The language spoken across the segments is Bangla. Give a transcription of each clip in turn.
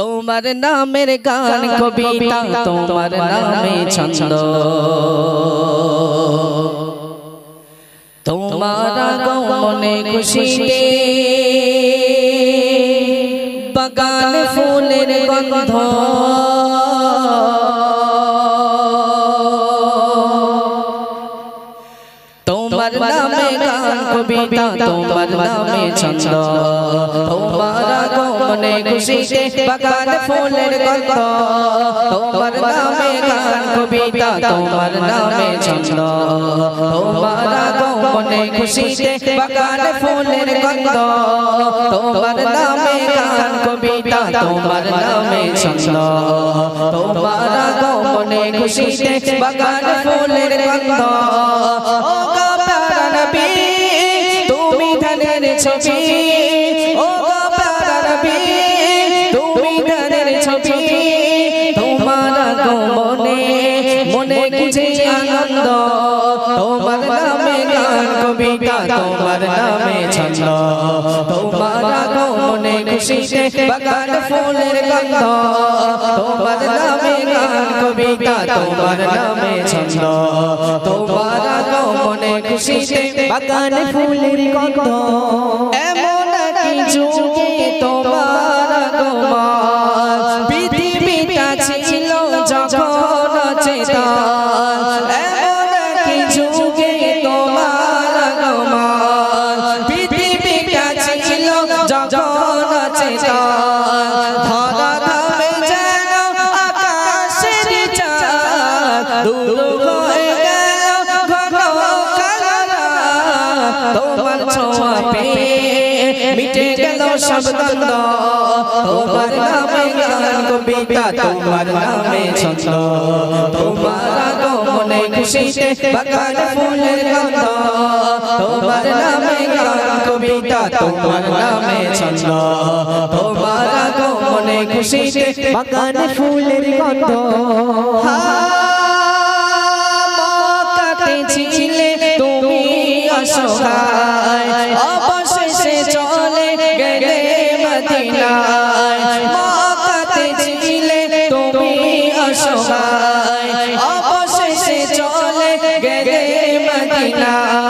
তোমার নামের গান কবিতা তোমার নামে ছন্দ। তোমার আগমনে খুশিতে বাগান ফুলের গন্ধ। তোমার নামে গান কবিতা তোমার নামে ছন্দ। তোমার আগমনে খুশিতে বাগান ফুলের গন্ধ। তোমার নামে গান কবিতা, তোমার নামে ছন্দ। তোমার আগমনে খুশিতে বাগান ফুলের গন্ধ। তোমার নামে গান কবিতা, তোমার নামে ছন্দ। তোমার আগমনে খুশিতে বাগান ফুলের গন্ধ। ও প্যারা নবী তুমি ধানের ছবি মনে কিছু আনন্দ। তোমার নামে গান, কবিতা, তোমার নামে ছন্দ। তোমার আগমনে খুশিতে বাগান ফুলের গন্ধ। তোমার নামে গান, কবিতা, তোমার নামে ছন্দ। তোমার আগমনে খুশিতে বাগান ফুলের গন্ধ। ছিল যখন ধরা ধামে যেন আকাশের চাঁদ দূর হয়ে গেল ঘন কালা তোমার ছোঁয়া পেয়ে মিটে গেল সব দ্বন্দ্ব। তোমার নামে গান কবিতা, তোমার নামে ছন্দ। তোমার আগমনে খুশিতে বাগান ফুলের গন্ধ। তোমার নামে গান কবিতা, তোমার নামে ছন্দ। তোমার আগমনে খুশিতে বাগান ফুলের গন্ধ। ছিলে তুমি অসহায়। অবশেষে চলে গেলে মদিনায়। মক্কাতে ছিলে তুমি অসহায়। অবশেষে চলে গেলে মদিনায়।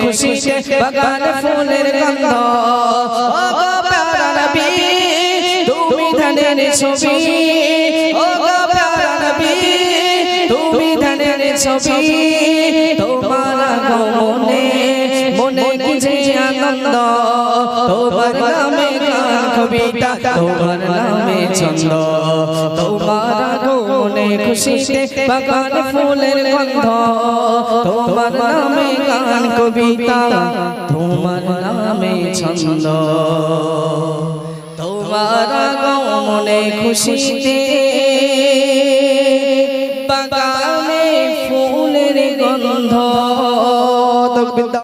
খুশিতে বাগান ফুলের গন্ধ। ও গো প্যারা নবী তুমি ধানের ছবি। ও গো প্যারা নবী তুমি ধানের ছবি। তোমার আগমনে মনে কিছু আনন্দ। তোমার নামে কবিতা তোমার নামে ছন্দ। তোমার আগমনে খুশিতে বাগান ফুলের গন্ধ। তোমার নামে গান কবিতা। তোমার নামে ছন্দ। তোমার আগমনে খুশিতে বাগানে ফুলের গন্ধ।